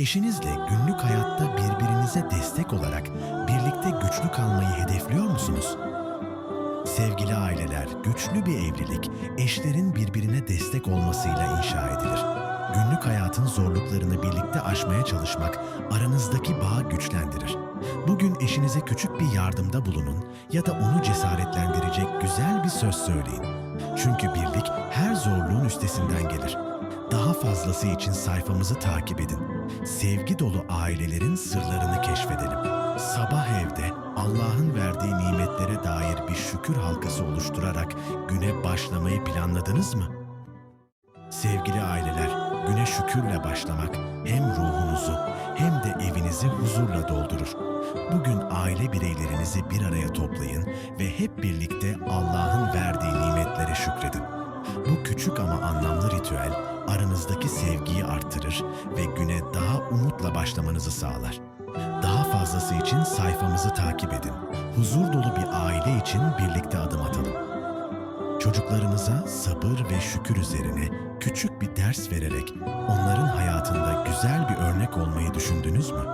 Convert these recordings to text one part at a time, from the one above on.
Eşinizle günlük hayatta birbirinize destek olarak birlikte güçlü kalmayı hedefliyor musunuz? Sevgili aileler, güçlü bir evlilik eşlerin birbirine destek olmasıyla inşa edilir. Günlük hayatın zorluklarını birlikte aşmaya çalışmak aranızdaki bağı güçlendirir. Bugün eşinize küçük bir yardımda bulunun ya da onu cesaretlendirecek güzel bir söz söyleyin. Çünkü birlik her zorluğun üstesinden gelir. Daha fazlası için sayfamızı takip edin. Sevgi dolu ailelerin sırlarını keşfedelim. Sabah evde Allah'ın verdiği nimetlere dair bir şükür halkası oluşturarak güne başlamayı planladınız mı? Sevgili aileler, güne şükürle başlamak hem ruhunuzu hem de evinizi huzurla doldurur. Bugün aile bireylerinizi bir araya toplayın ve hep birlikte Allah'ın verdiği nimetlere şükredin. Küçük ama anlamlı ritüel aranızdaki sevgiyi artırır ve güne daha umutla başlamanızı sağlar. Daha fazlası için sayfamızı takip edin. Huzur dolu bir aile için birlikte adım atalım. Çocuklarınıza sabır ve şükür üzerine küçük bir ders vererek onların hayatında güzel bir örnek olmayı düşündünüz mü?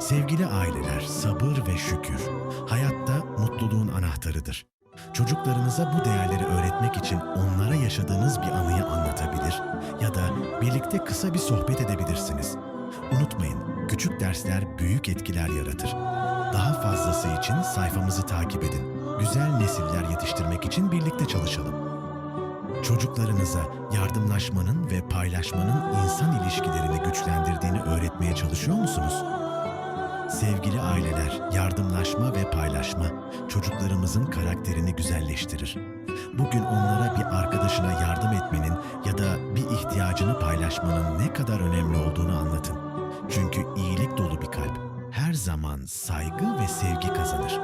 Sevgili aileler, sabır ve şükür hayatta mutluluğun anahtarıdır. Çocuklarınıza bu değerleri öğretmek için onlara yaşadığınız bir anıyı anlatabilir ya da birlikte kısa bir sohbet edebilirsiniz. Unutmayın, küçük dersler büyük etkiler yaratır. Daha fazlası için sayfamızı takip edin. Güzel nesiller yetiştirmek için birlikte çalışalım. Çocuklarınıza yardımlaşmanın ve paylaşmanın insan ilişkilerini güçlendirdiğini öğretmeye çalışıyor musunuz? Sevgili aileler, yardımlaşma ve paylaşma çocuklarımızın karakterini güzelleştirir. Bugün onlara bir arkadaşına yardım etmenin ya da bir ihtiyacını paylaşmanın ne kadar önemli olduğunu anlatın. Çünkü iyilik dolu bir kalp her zaman saygı ve sevgi kazanır.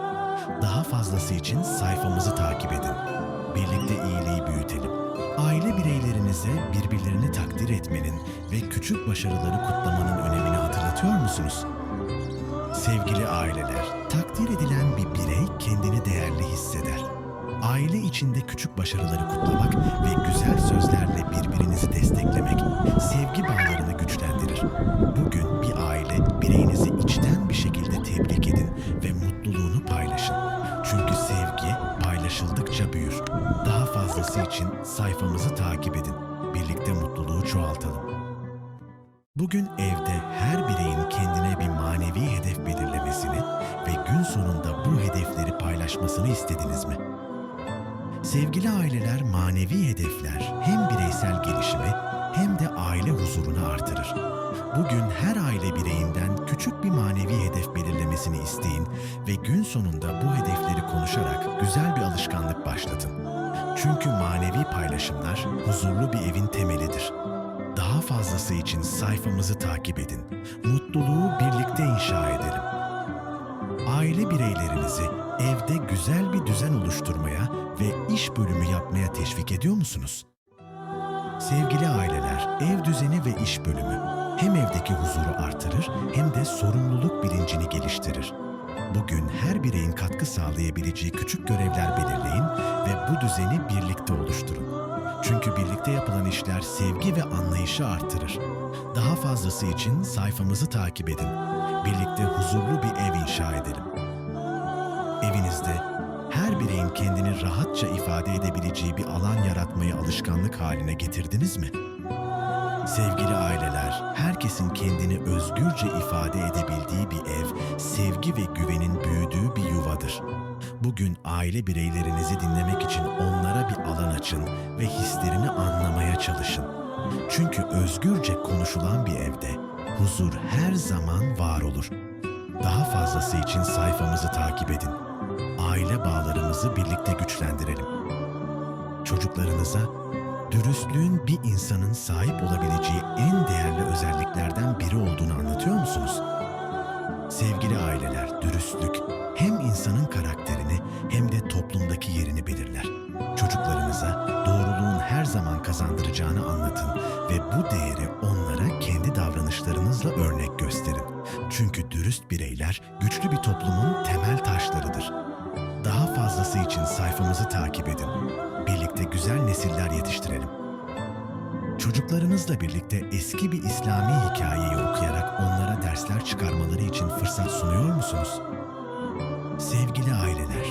Daha fazlası için sayfamızı takip edin. Birlikte iyiliği büyütelim. Aile bireylerinize birbirlerini takdir etmenin ve küçük başarıları kutlamanın önemini hatırlatıyor musunuz? Sevgili aileler, takdir edilen bir birey kendini değerli hisseder. Aile içinde küçük başarıları kutlamak ve güzel sözlerle birbirinizi desteklemek sevgi bağlarını güçlendirir. Bugün bir aile bireyinizi içten bir şekilde tebrik edin ve mutluluğunu paylaşın. Çünkü sevgi paylaşıldıkça büyür. Daha fazlası için sayfamızı takip edin. Birlikte mutluluğu çoğaltalım. Bugün evde her bireyin kendine bir manevi hedef belirlemesini ve gün sonunda bu hedefleri paylaşmasını istediniz mi? Sevgili aileler manevi hedefler hem bireysel gelişimi hem de aile huzurunu artırır. Bugün her aile bireyinden küçük bir manevi hedef belirlemesini isteyin ve gün sonunda bu hedefleri konuşarak güzel bir alışkanlık başlatın. Çünkü manevi paylaşımlar huzurlu bir evin temelidir. Daha fazlası için sayfamızı takip edin. Mutluluğu birlikte inşa edelim. Aile bireylerinizi evde güzel bir düzen oluşturmaya ve iş bölümü yapmaya teşvik ediyor musunuz? Sevgili aileler, ev düzeni ve iş bölümü hem evdeki huzuru artırır hem de sorumluluk bilincini geliştirir. Bugün her bireyin katkı sağlayabileceği küçük görevler belirleyin ve bu düzeni birlikte oluşturun. Çünkü birlikte yapılan işler sevgi ve anlayışı artırır. Daha fazlası için sayfamızı takip edin. Birlikte huzurlu bir ev inşa edelim. Evinizde her bireyin kendini rahatça ifade edebileceği bir alan yaratmayı alışkanlık haline getirdiniz mi? Sevgili aileler, herkesin kendini özgürce ifade edebildiği bir ev, sevgi ve güvenin büyüdüğü bir yuvadır. Bugün aile bireylerinizi dinlemek için onlara bir alan açın ve hislerini anlamaya çalışın. Çünkü özgürce konuşulan bir evde huzur her zaman var olur. Daha fazlası için sayfamızı takip edin. Aile bağlarımızı birlikte güçlendirelim. Çocuklarınıza dürüstlüğün bir insanın sahip olabileceği en değerli özelliklerden biri olduğunu anlatıyor musunuz? Sevgili aileler, dürüstlük hem insanın karakterini hem de toplumdaki yerini belirler. Çocuklarınıza doğruluğun her zaman kazandıracağını anlatın ve bu değeri onlara kendi davranışlarınızla örnek gösterin. Çünkü dürüst bireyler güçlü bir toplumun temel taşlarıdır. Daha fazlası için sayfamızı takip edin. Birlikte güzel nesiller yetiştirelim. Çocuklarınızla birlikte eski bir İslami hikayeyi okuyabilirsiniz zorluklar çıkarmaları için fırsat sunuyor musunuz? Sevgili aileler,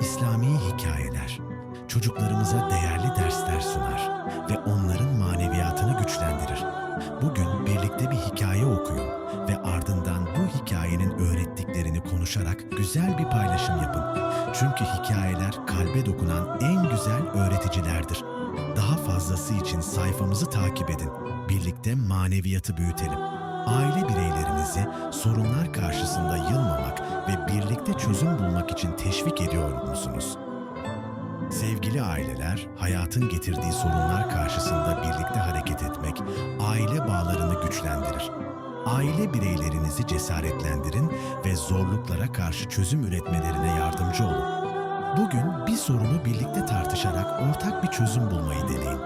İslami hikayeler çocuklarımıza değerli dersler sunar ve onların maneviyatını güçlendirir. Bugün birlikte bir hikaye okuyun ve ardından bu hikayenin öğrettiklerini konuşarak güzel bir paylaşım yapın. Çünkü hikayeler kalbe dokunan en güzel öğreticilerdir. Daha fazlası için sayfamızı takip edin. Birlikte maneviyatı büyütelim. Aile bireylerinizi sorunlar karşısında yılmamak ve birlikte çözüm bulmak için teşvik ediyor musunuz? Sevgili aileler, hayatın getirdiği sorunlar karşısında birlikte hareket etmek, aile bağlarını güçlendirir. Aile bireylerinizi cesaretlendirin ve zorluklara karşı çözüm üretmelerine yardımcı olun. Bugün bir sorunu birlikte tartışarak ortak bir çözüm bulmayı deneyin.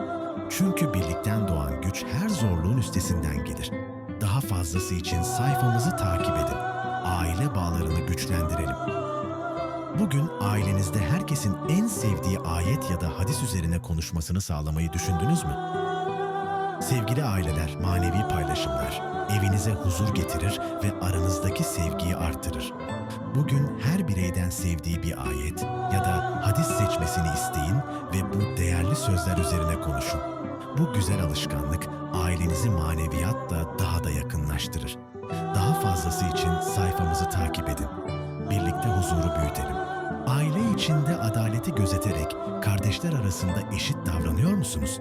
Çünkü birlikten doğan güç her zorluğun üstesinden gelir. Daha fazlası için sayfamızı takip edin. Aile bağlarını güçlendirelim. Bugün ailenizde herkesin en sevdiği ayet ya da hadis üzerine konuşmasını sağlamayı düşündünüz mü? Sevgili aileler, manevi paylaşımlar evinize huzur getirir ve aranızdaki sevgiyi artırır. Bugün her bireyden sevdiği bir ayet ya da hadis seçmesini isteyin ve bu değerli sözler üzerine konuşun. Bu güzel alışkanlık ailenizi maneviyatla daha da yakınlaştırır. Daha fazlası için sayfamızı takip edin. Birlikte huzuru büyütelim. Aile içinde adaleti gözeterek kardeşler arasında eşit davranıyor musunuz?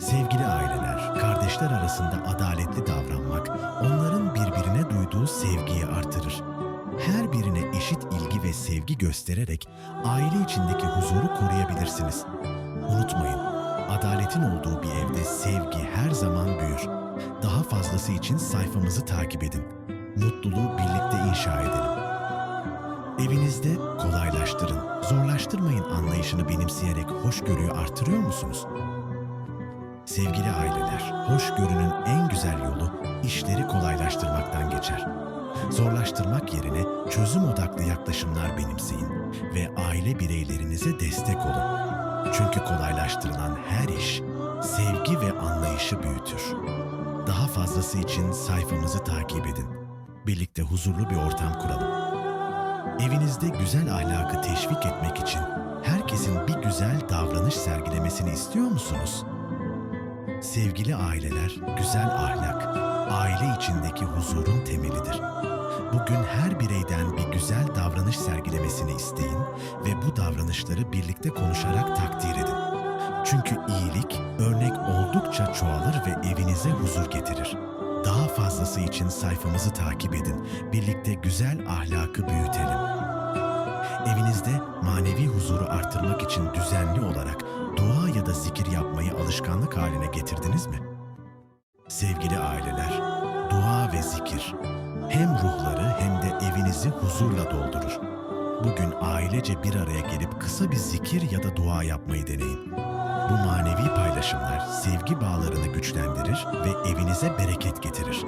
Sevgili aileler, kardeşler arasında adaletli davranmak onların birbirine duyduğu sevgiyi artırır. Her birine eşit ilgi ve sevgi göstererek aile içindeki huzuru koruyabilirsiniz. Unutmayın, adaletin olduğu bir evde sevgi her zaman büyür. Daha fazlası için sayfamızı takip edin. Mutluluğu birlikte inşa edelim. Evinizde kolaylaştırın, zorlaştırmayın anlayışını benimseyerek hoşgörüyü artırıyor musunuz? Sevgili aileler, hoşgörünün en güzel yolu işleri kolaylaştırmaktan geçer. Zorlaştırmak yerine çözüm odaklı yaklaşımlar benimseyin ve aile bireylerinize destek olun. Çünkü kolaylaştırılan her iş sevgi ve anlayışı büyütür. Daha fazlası için sayfamızı takip edin. Birlikte huzurlu bir ortam kuralım. Evinizde güzel ahlakı teşvik etmek için herkesin bir güzel davranış sergilemesini istiyor musunuz? Sevgili aileler, güzel ahlak, aile içindeki huzurun temelidir. Bugün her bireyden bir güzel davranış sergilemesini isteyin ve bu davranışları birlikte konuşarak takdir edin. Çünkü iyilik örnek oldukça çoğalır ve evinize huzur getirir. Daha fazlası için sayfamızı takip edin. Birlikte güzel ahlakı büyütelim. Evinizde manevi huzuru artırmak için düzenli olarak dua ya da zikir yapmayı alışkanlık haline getirdiniz mi? Sevgili aileler, dua ve zikir hem ruhları hem de evinizi huzurla doldurur. Bugün ailece bir araya gelip kısa bir zikir ya da dua yapmayı deneyin. Bu manevi paylaşımlar sevgi bağlarını güçlendirir ve evinize bereket getirir.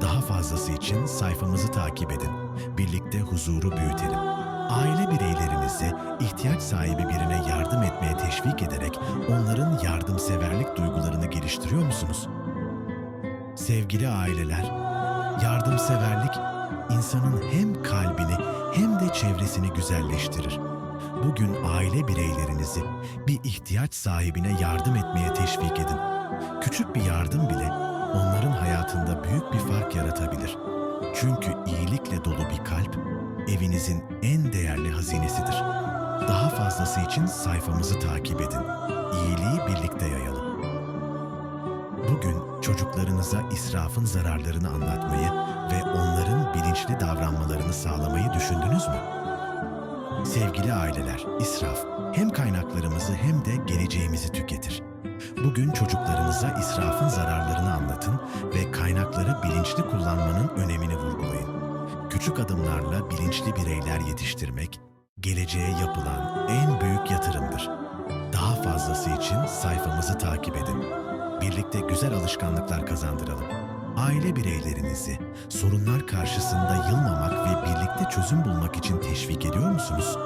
Daha fazlası için sayfamızı takip edin. Birlikte huzuru büyütelim. Aile bireylerinizi ihtiyaç sahibi birine yardım etmeye teşvik ederek onların yardımseverlik duygularını geliştiriyor musunuz? Sevgili aileler, yardımseverlik insanın hem kalbini hem de çevresini güzelleştirir. Bugün aile bireylerinizi bir ihtiyaç sahibine yardım etmeye teşvik edin. Küçük bir yardım bile onların hayatında büyük bir fark yaratabilir. Çünkü iyilikle dolu bir kalp evinizin en değerli hazinesidir. Daha fazlası için sayfamızı takip edin. İyiliği birlikte yayalım. Bugün çocuklarınıza israfın zararlarını anlatmayı ve onların bilinçli davranmalarını sağlamayı düşündünüz mü? Sevgili aileler, israf hem kaynaklarımızı hem de geleceğimizi tüketir. Bugün çocuklarınıza israfın zararlarını anlatın ve kaynakları bilinçli kullanmanın önemini vurgulayın. Küçük adımlarla bilinçli bireyler yetiştirmek, geleceğe yapılan en büyük yatırımdır. Daha fazlası için sayfamızı takip edin. Birlikte güzel alışkanlıklar kazandıralım. Aile bireylerinizi sorunlar karşısında yılmamak ve birlikte çözüm bulmak için teşvik ediyor musunuz?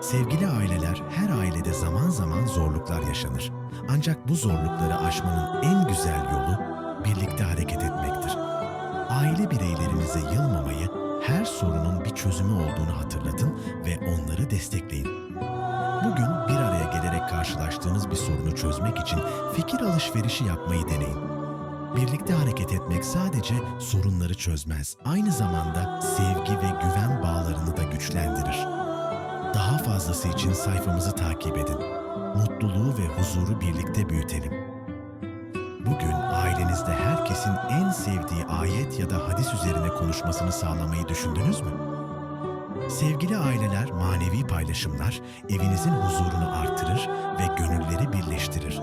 Sevgili aileler, her ailede zaman zaman zorluklar yaşanır. Ancak bu zorlukları aşmanın en güzel yolu birlikte hareket etmektir. Aile bireylerinize yılmamayı, her sorunun bir çözümü olduğunu hatırlatın ve onları destekleyin. Bugün bir araya gelerek karşılaştığınız bir sorunu çözmek için fikir alışverişi yapmayı deneyin. Birlikte hareket etmek sadece sorunları çözmez, aynı zamanda sevgi ve güven bağlarını da güçlendirir. Daha fazlası için sayfamızı takip edin. Mutluluğu ve huzuru birlikte büyütelim. Bugün ailenizde herkesin en sevdiği ayet ya da hadis üzerine konuşmasını sağlamayı düşündünüz mü? Sevgili aileler, manevi paylaşımlar evinizin huzurunu artırır ve gönülleri birleştirir.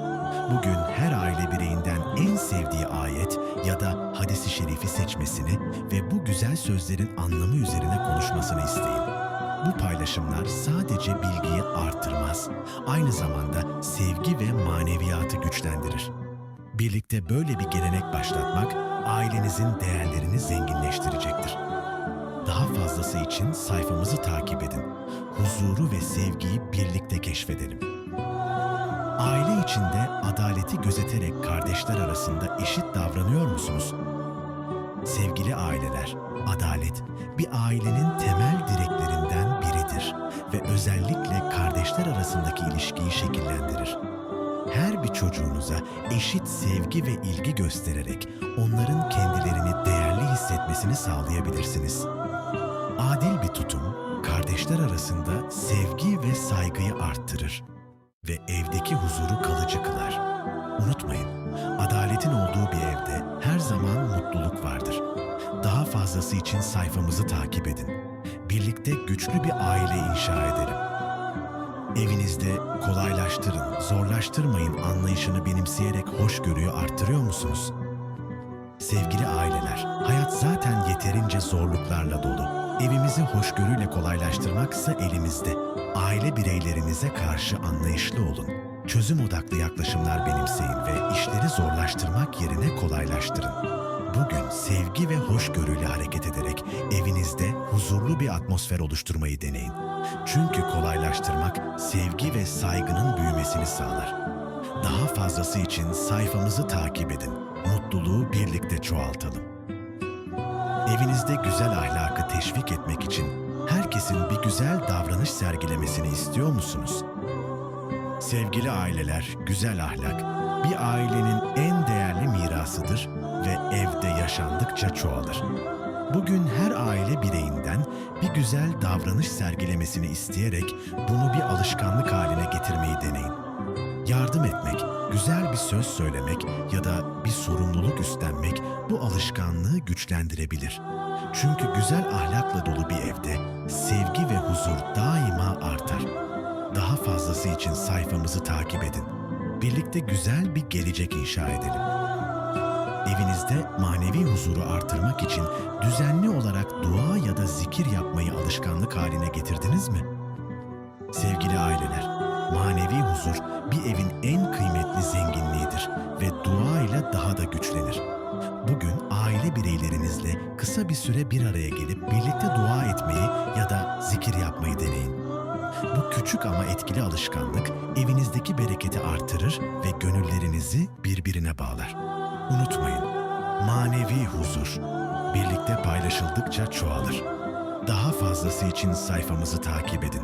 Bugün her aile bireyinden en sevdiği ayet ya da hadisi şerifi seçmesini ve bu güzel sözlerin anlamı üzerine konuşmasını isteyin. Bu paylaşımlar sadece bilgiyi artırmaz, aynı zamanda sevgi ve maneviyatı güçlendirir. Birlikte böyle bir gelenek başlatmak ailenizin değerlerini zenginleştirecektir. Daha fazlası için sayfamızı takip edin. Huzuru ve sevgiyi birlikte keşfedelim. İçinde adaleti gözeterek kardeşler arasında eşit davranıyor musunuz? Sevgili aileler, adalet bir ailenin temel direklerinden biridir ve özellikle kardeşler arasındaki ilişkiyi şekillendirir. Her bir çocuğunuza eşit sevgi ve ilgi göstererek onların kendilerini değerli hissetmesini sağlayabilirsiniz. Adil bir tutum, kardeşler arasında sevgi ve saygıyı arttırır ve evdeki huzuru kalıcı kılar. Unutmayın, adaletin olduğu bir evde her zaman mutluluk vardır. Daha fazlası için sayfamızı takip edin. Birlikte güçlü bir aile inşa edelim. Evinizde kolaylaştırın, zorlaştırmayın anlayışını benimseyerek hoşgörüyü arttırıyor musunuz? Sevgili aileler, hayat zaten yeterince zorluklarla dolu. Evimizi hoşgörüyle kolaylaştırmaksa elimizde. Aile bireylerinize karşı anlayışlı olun. Çözüm odaklı yaklaşımlar benimseyin ve işleri zorlaştırmak yerine kolaylaştırın. Bugün sevgi ve hoşgörüyle hareket ederek evinizde huzurlu bir atmosfer oluşturmayı deneyin. Çünkü kolaylaştırmak sevgi ve saygının büyümesini sağlar. Daha fazlası için sayfamızı takip edin. Mutluluğu birlikte çoğaltalım. Evinizde güzel ahlakı teşvik etmek için herkesin bir güzel davranış sergilemesini istiyor musunuz? Sevgili aileler, güzel ahlak bir ailenin en değerli mirasıdır ve evde yaşandıkça çoğalır. Bugün her aile bireyinden bir güzel davranış sergilemesini isteyerek bunu bir alışkanlık haline getirmeyi deneyin. Yardım etmek, güzel bir söz söylemek ya da bir sorumluluk üstlenmek bu alışkanlığı güçlendirebilir. Çünkü güzel ahlakla dolu bir evde sevgi ve huzur daima artar. Daha fazlası için sayfamızı takip edin. Birlikte güzel bir gelecek inşa edelim. Evinizde manevi huzuru artırmak için düzenli olarak dua ya da zikir yapmayı alışkanlık haline getirdiniz mi? Sevgili aileler, manevi huzur bir evin en kıymetli zenginliğidir ve dua ile daha da güçlenir. Bugün aile bireylerinizle kısa bir süre bir araya gelip birlikte dua etmeyi ya da zikir yapmayı deneyin. Bu küçük ama etkili alışkanlık evinizdeki bereketi artırır ve gönüllerinizi birbirine bağlar. Unutmayın, manevi huzur birlikte paylaşıldıkça çoğalır. Daha fazlası için sayfamızı takip edin.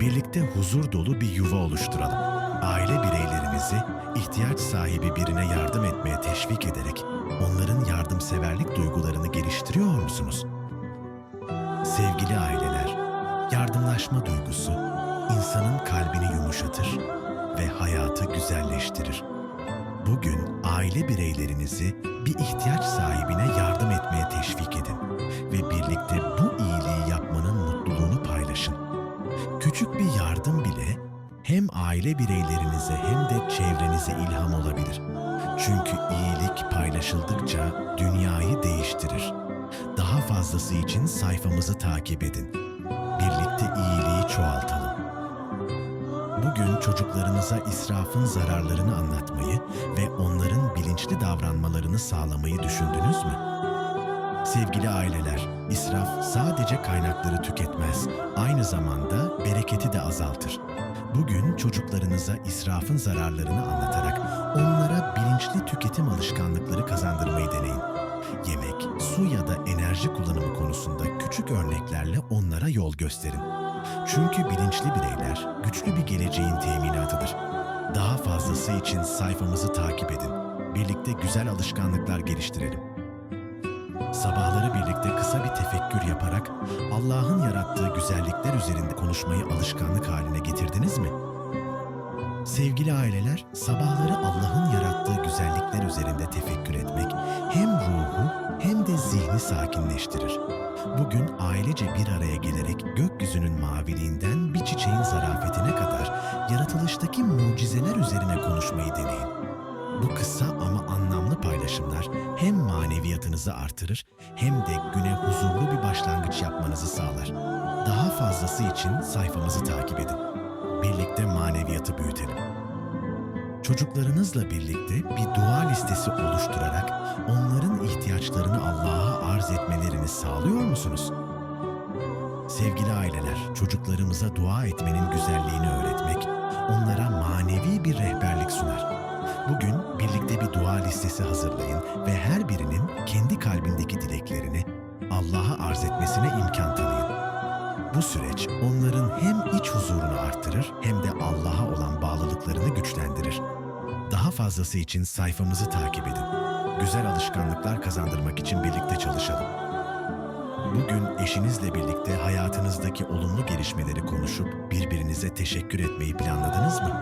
Birlikte huzur dolu bir yuva oluşturalım. Aile bireylerinizi ihtiyaç sahibi birine yardım etmeye teşvik ederek onların yardımseverlik duygularını geliştiriyor musunuz? Sevgili aileler, yardımlaşma duygusu insanın kalbini yumuşatır ve hayatı güzelleştirir. Bugün aile bireylerinizi bir ihtiyaç sahibine yardım etmeye teşvik edin ve birlikte bu iyiliği yapmanın mutluluğunu paylaşın. Küçük bir yardım bile hem aile bireylerinize hem de çevrenize ilham olabilir. Çünkü iyilik paylaşıldıkça dünyayı değiştirir. Daha fazlası için sayfamızı takip edin. Birlikte iyiliği çoğaltalım. Bugün çocuklarınıza israfın zararlarını anlatmayı ve onların bilinçli davranmalarını sağlamayı düşündünüz mü? Sevgili aileler, israf sadece kaynakları tüketmez, aynı zamanda bereketi de azaltır. Bugün çocuklarınıza israfın zararlarını anlatarak onlara bilinçli tüketim alışkanlıkları kazandırmayı deneyin. Yemek, su ya da enerji kullanımı konusunda küçük örneklerle onlara yol gösterin. Çünkü bilinçli bireyler güçlü bir geleceğin teminatıdır. Daha fazlası için sayfamızı takip edin. Birlikte güzel alışkanlıklar geliştirelim. Sabahları birlikte kısa bir tefekkür yaparak Allah'ın yarattığı güzellikler üzerinde konuşmayı alışkanlık haline getirdiniz mi? Sevgili aileler, sabahları Allah'ın yarattığı güzellikler üzerinde tefekkür etmek hem ruhu hem de zihni sakinleştirir. Bugün ailece bir araya gelerek gökyüzünün maviliğinden bir çiçeğin zarafetine kadar yaratılıştaki mucizeler üzerine konuşmayı deneyin. Bu kısa ama anlamlı paylaşımlar hem maneviyatınızı artırır hem de güne huzurlu bir başlangıç yapmanızı sağlar. Daha fazlası için sayfamızı takip edin. Birlikte maneviyatı büyütelim. Çocuklarınızla birlikte bir dua listesi oluşturarak onların ihtiyaçlarını Allah'a arz etmelerini sağlıyor musunuz? Sevgili aileler, çocuklarımıza dua etmenin güzelliğini öğretmek, onlara manevi bir rehberlik sunar. Bugün birlikte bir dua listesi hazırlayın ve her birinin kendi kalbindeki dileklerini Allah'a arz etmesine imkan tanıyın. Bu süreç onların hem iç huzurunu arttırır hem de Allah'a olan bağlılıklarını güçlendirir. Daha fazlası için sayfamızı takip edin. Güzel alışkanlıklar kazandırmak için birlikte çalışalım. Bugün eşinizle birlikte hayatınızdaki olumlu gelişmeleri konuşup birbirinize teşekkür etmeyi planladınız mı?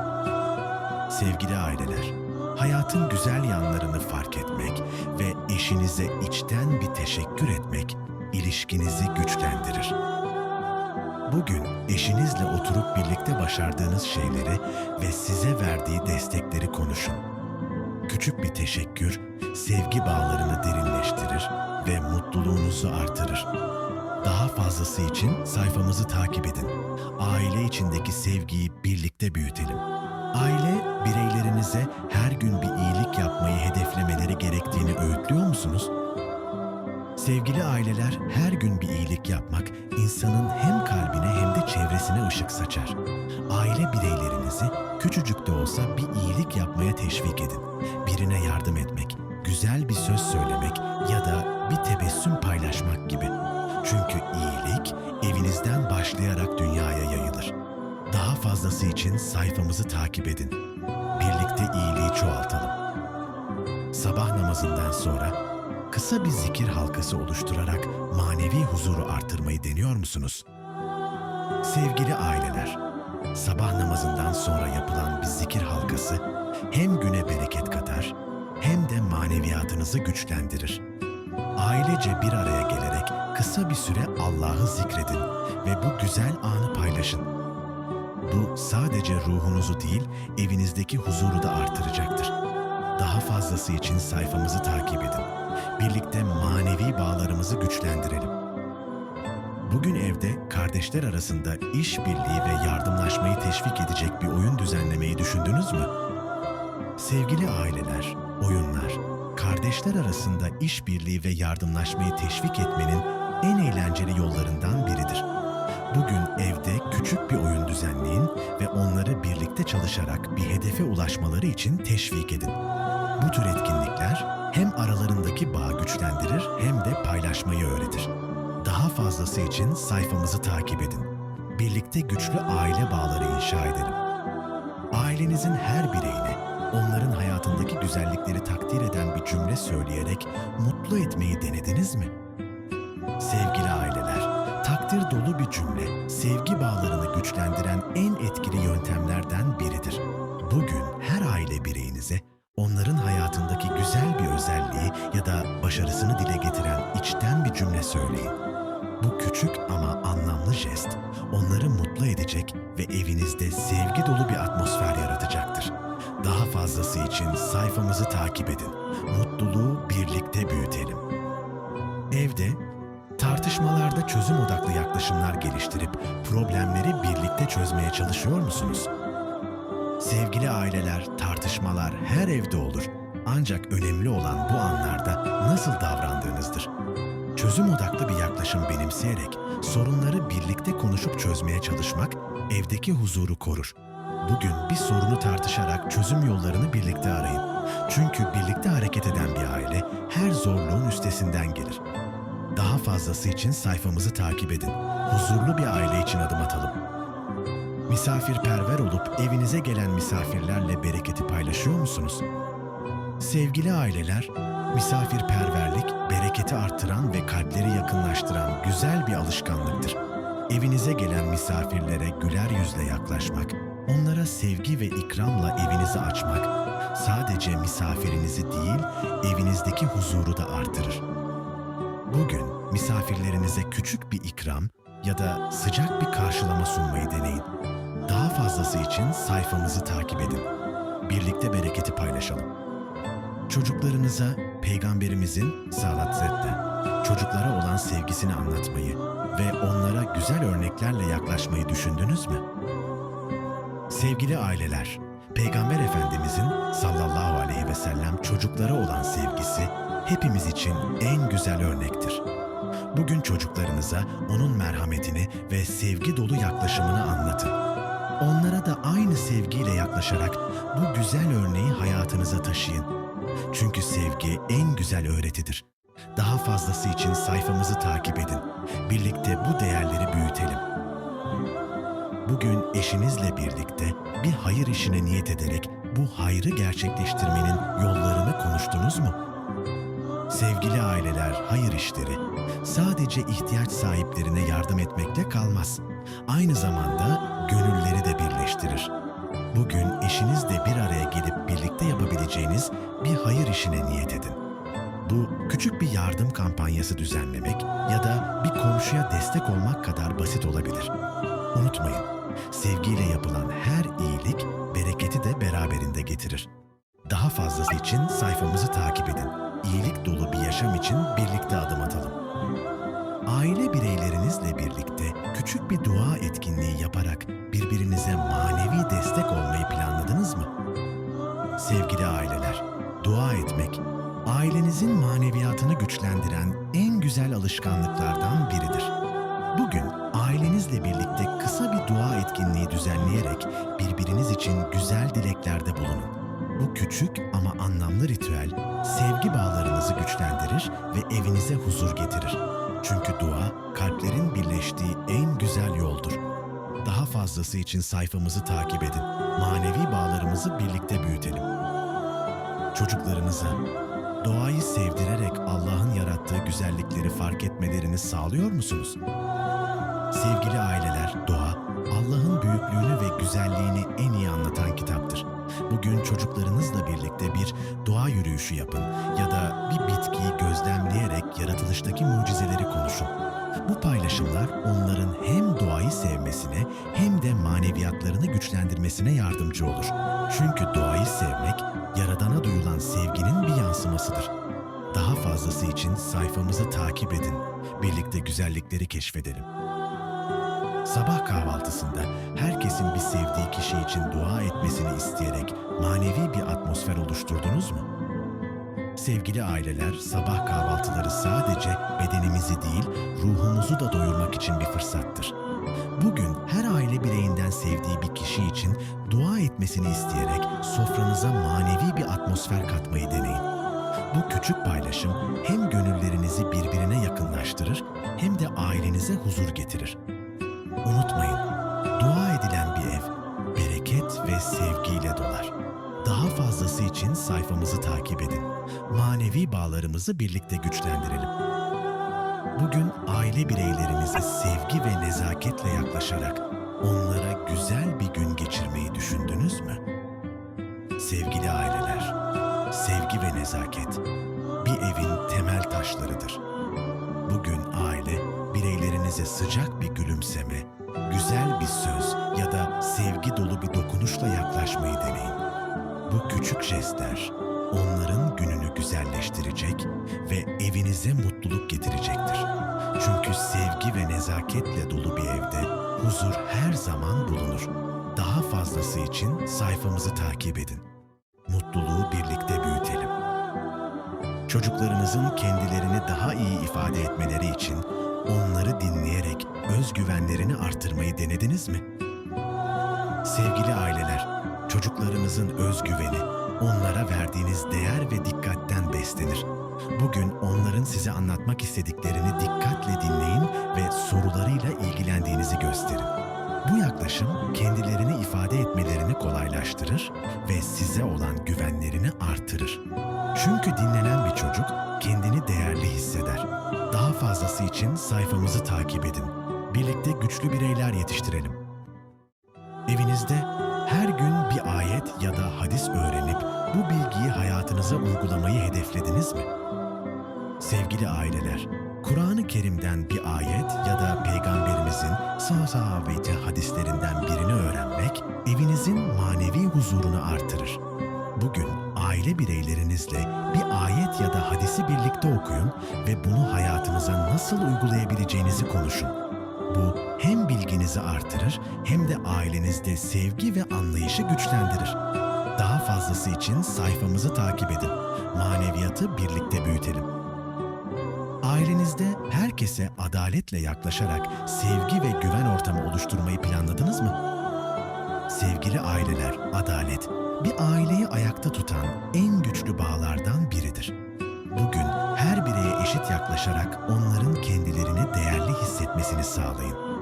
Sevgili aileler, hayatın güzel yanlarını fark etmek ve eşinize içten bir teşekkür etmek ilişkinizi güçlendirir. Bugün eşinizle oturup birlikte başardığınız şeyleri ve size verdiği destekleri konuşun. Küçük bir teşekkür sevgi bağlarını derinleştirir ve mutluluğunuzu artırır. Daha fazlası için sayfamızı takip edin. Aile içindeki sevgiyi birlikte büyütelim. Aile bireylerinize her gün bir iyilik yapmayı hedeflemeleri gerektiğini öğütlüyor musunuz? Sevgili aileler, her gün bir iyilik yapmak insanın hem kalbine hem de çevresine ışık saçar. Aile bireylerinizi küçücük de olsa bir iyilik yapmaya teşvik edin. Birine yardım etmek, güzel bir söz söylemek ya da bir tebessüm paylaşmak gibi. Çünkü iyilik evinizden başlayarak dünyaya yayılır. Daha fazlası için sayfamızı takip edin. Birlikte iyiliği çoğaltalım. Sabah namazından sonra kısa bir zikir halkası oluşturarak manevi huzuru artırmayı deniyor musunuz? Sevgili aileler, sabah namazından sonra yapılan bir zikir halkası hem güne bereket katar hem de maneviyatınızı güçlendirir. Ailece bir araya gelerek kısa bir süre Allah'ı zikredin ve bu güzel anı paylaşın. Bu sadece ruhunuzu değil, evinizdeki huzuru da artıracaktır. Daha fazlası için sayfamızı takip edin. Birlikte manevi bağlarımızı güçlendirelim. Bugün evde kardeşler arasında işbirliği ve yardımlaşmayı teşvik edecek bir oyun düzenlemeyi düşündünüz mü? Sevgili aileler, oyunlar, kardeşler arasında işbirliği ve yardımlaşmayı teşvik etmenin en eğlenceli yollarından biridir. Bugün evde küçük bir oyun düzenleyin ve onları birlikte çalışarak bir hedefe ulaşmaları için teşvik edin. Bu tür etkinlikler hem aralarındaki bağı güçlendirir hem de paylaşmayı öğretir. Daha fazlası için sayfamızı takip edin. Birlikte güçlü aile bağları inşa edelim. Ailenizin her bireyine onların hayatındaki güzellikleri takdir eden bir cümle söyleyerek mutlu etmeyi denediniz mi? Sevgili aileler, takdir dolu bir cümle sevgi bağlarını güçlendiren en etkili yöntemlerden biridir. Bugün her aile bireyinize onların güzel bir özelliği ya da başarısını dile getiren içten bir cümle söyleyin. Bu küçük ama anlamlı jest onları mutlu edecek ve evinizde sevgi dolu bir atmosfer yaratacaktır. Daha fazlası için sayfamızı takip edin. Mutluluğu birlikte büyütelim. Evde tartışmalarda çözüm odaklı yaklaşımlar geliştirip problemleri birlikte çözmeye çalışıyor musunuz? Sevgili aileler, tartışmalar her evde olur. Ancak önemli olan bu anlarda nasıl davrandığınızdır. Çözüm odaklı bir yaklaşım benimseyerek sorunları birlikte konuşup çözmeye çalışmak evdeki huzuru korur. Bugün bir sorunu tartışarak çözüm yollarını birlikte arayın. Çünkü birlikte hareket eden bir aile her zorluğun üstesinden gelir. Daha fazlası için sayfamızı takip edin. Huzurlu bir aile için adım atalım. Misafirperver olup evinize gelen misafirlerle bereketi paylaşıyor musunuz? Sevgili aileler, misafirperverlik bereketi artıran ve kalpleri yakınlaştıran güzel bir alışkanlıktır. Evinize gelen misafirlere güler yüzle yaklaşmak, onlara sevgi ve ikramla evinizi açmak sadece misafirinizi değil, evinizdeki huzuru da artırır. Bugün misafirlerinize küçük bir ikram ya da sıcak bir karşılama sunmayı deneyin. Daha fazlası için sayfamızı takip edin. Birlikte bereketi paylaşalım. Çocuklarınıza Peygamberimizin Salat Zette, çocuklara olan sevgisini anlatmayı ve onlara güzel örneklerle yaklaşmayı düşündünüz mü? Sevgili aileler, Peygamber Efendimizin sallallahu aleyhi ve sellem çocuklara olan sevgisi hepimiz için en güzel örnektir. Bugün çocuklarınıza onun merhametini ve sevgi dolu yaklaşımını anlatın. Onlara da aynı sevgiyle yaklaşarak bu güzel örneği hayatınıza taşıyın. Çünkü sevgi en güzel öğretidir. Daha fazlası için sayfamızı takip edin. Birlikte bu değerleri büyütelim. Bugün eşinizle birlikte bir hayır işine niyet ederek bu hayrı gerçekleştirmenin yollarını konuştunuz mu? Sevgili aileler, hayır işleri sadece ihtiyaç sahiplerine yardım etmekle kalmaz. Aynı zamanda gönülleri de birleştirir. Bugün eşinizle bir araya gelip birlikte yapabileceğiniz bir hayır işine niyet edin. Bu küçük bir yardım kampanyası düzenlemek ya da bir komşuya destek olmak kadar basit olabilir. Unutmayın, sevgiyle yapılan her iyilik bereketi de beraberinde getirir. Daha fazlası için sayfamızı takip edin. İyilik dolu bir yaşam için birlikte adım atalım. Aile bireylerinizle birlikte küçük bir dua etkinliği yaparak birbirinize manevi destek olmayı planladınız mı? Sevgili aileler, dua etmek, ailenizin maneviyatını güçlendiren en güzel alışkanlıklardan biridir. Bugün ailenizle birlikte kısa bir dua etkinliği düzenleyerek birbiriniz için güzel dileklerde bulunun. Bu küçük ama anlamlı ritüel sevgi bağlarınızı güçlendirir ve evinize huzur getirir. Çünkü dua kalplerin birleştiği en güzel yoldur. Daha fazlası için sayfamızı takip edin. Manevi bağlarımızı birlikte büyütelim. Çocuklarınıza doğayı sevdirerek Allah'ın yarattığı güzellikleri fark etmelerini sağlıyor musunuz? Sevgili aileler, doğa Allah'ın büyüklüğünü ve güzelliğini en iyi anlatan kitaptır. Bugün çocuklarınızla birlikte bir doğa yürüyüşü yapın ya da bir bitkiyi gözlemleyerek yaratılıştaki mucizeleri paylaşımlar onların hem doğayı sevmesine hem de maneviyatlarını güçlendirmesine yardımcı olur. Çünkü doğayı sevmek, Yaradan'a duyulan sevginin bir yansımasıdır. Daha fazlası için sayfamızı takip edin. Birlikte güzellikleri keşfedelim. Sabah kahvaltısında herkesin bir sevdiği kişi için dua etmesini isteyerek manevi bir atmosfer oluşturdunuz mu? Sevgili aileler, sabah kahvaltıları sadece bedenimizi değil, ruhumuzu da doyurmak için bir fırsattır. Bugün her aile bireyinden sevdiği bir kişi için dua etmesini isteyerek sofranıza manevi bir atmosfer katmayı deneyin. Bu küçük paylaşım hem gönüllerinizi birbirine yakınlaştırır hem de ailenize huzur getirir. Unutmayın, Fazlası için sayfamızı takip edin. Manevi bağlarımızı birlikte güçlendirelim. Bugün aile bireylerinize sevgi ve nezaketle yaklaşarak onlara güzel bir gün geçirmeyi düşündünüz mü? Sevgili aileler, sevgi ve nezaket bir evin temel taşlarıdır. Bugün aile bireylerinize sıcak bir gülümseme, güzel bir söz ya da sevgi dolu bir dokunuşla yaklaşmayı deneyin. Bu küçük jestler onların gününü güzelleştirecek ve evinize mutluluk getirecektir. Çünkü sevgi ve nezaketle dolu bir evde huzur her zaman bulunur. Daha fazlası için sayfamızı takip edin. Mutluluğu birlikte büyütelim. Çocuklarınızın kendilerini daha iyi ifade etmeleri için onları dinleyerek özgüvenlerini artırmayı denediniz mi? Sevgili aileler, çocuklarınızın özgüveni onlara verdiğiniz değer ve dikkatten beslenir. Bugün onların size anlatmak istediklerini dikkatle dinleyin ve sorularıyla ilgilendiğinizi gösterin. Bu yaklaşım kendilerini ifade etmelerini kolaylaştırır ve size olan güvenlerini artırır. Çünkü dinlenen bir çocuk kendini değerli hisseder. Daha fazlası için sayfamızı takip edin. Birlikte güçlü bireyler yetiştirelim. Evinizde her gün bir ayet ya da hadis öğrenip bu bilgiyi hayatınıza uygulamayı hedeflediniz mi? Sevgili aileler, Kur'an-ı Kerim'den bir ayet ya da Peygamberimizin sahabeti hadislerinden birini öğrenmek evinizin manevi huzurunu artırır. Bugün aile bireylerinizle bir ayet ya da hadisi birlikte okuyun ve bunu hayatınıza nasıl uygulayabileceğinizi konuşun. Bu hem bilginizi artırır hem de ailenizde sevgi ve anlayışı güçlendirir. Daha fazlası için sayfamızı takip edin. Maneviyatı birlikte büyütelim. Ailenizde herkese adaletle yaklaşarak sevgi ve güven ortamı oluşturmayı planladınız mı? Sevgili aileler, adalet bir aileyi ayakta tutan en güçlü bağlardan biridir. Bugün her bireye eşit yaklaşarak onların kendilerini değerli hissetmesini sağlayın.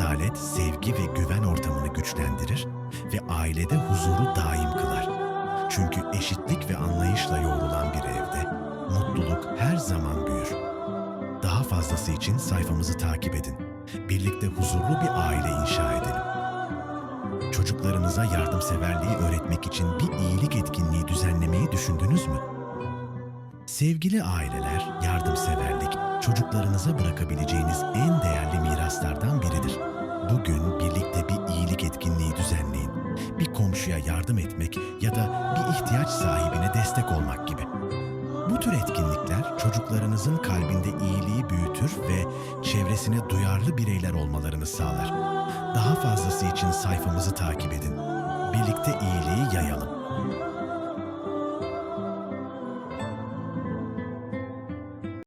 Adalet, sevgi ve güven ortamını güçlendirir ve ailede huzuru daim kılar. Çünkü eşitlik ve anlayışla yoğrulan bir evde mutluluk her zaman büyür. Daha fazlası için sayfamızı takip edin. Birlikte huzurlu bir aile inşa edelim. Çocuklarınıza yardımseverliği öğretmek için bir iyilik etkinliği düzenlemeyi düşündünüz mü? Sevgili aileler, yardımseverlik çocuklarınıza bırakabileceğiniz en değerli miraslardan biridir. Bugün birlikte bir iyilik etkinliği düzenleyin. Bir komşuya yardım etmek ya da bir ihtiyaç sahibine destek olmak gibi. Bu tür etkinlikler çocuklarınızın kalbinde iyiliği büyütür ve çevresine duyarlı bireyler olmalarını sağlar. Daha fazlası için sayfamızı takip edin. Birlikte iyiliği yayalım.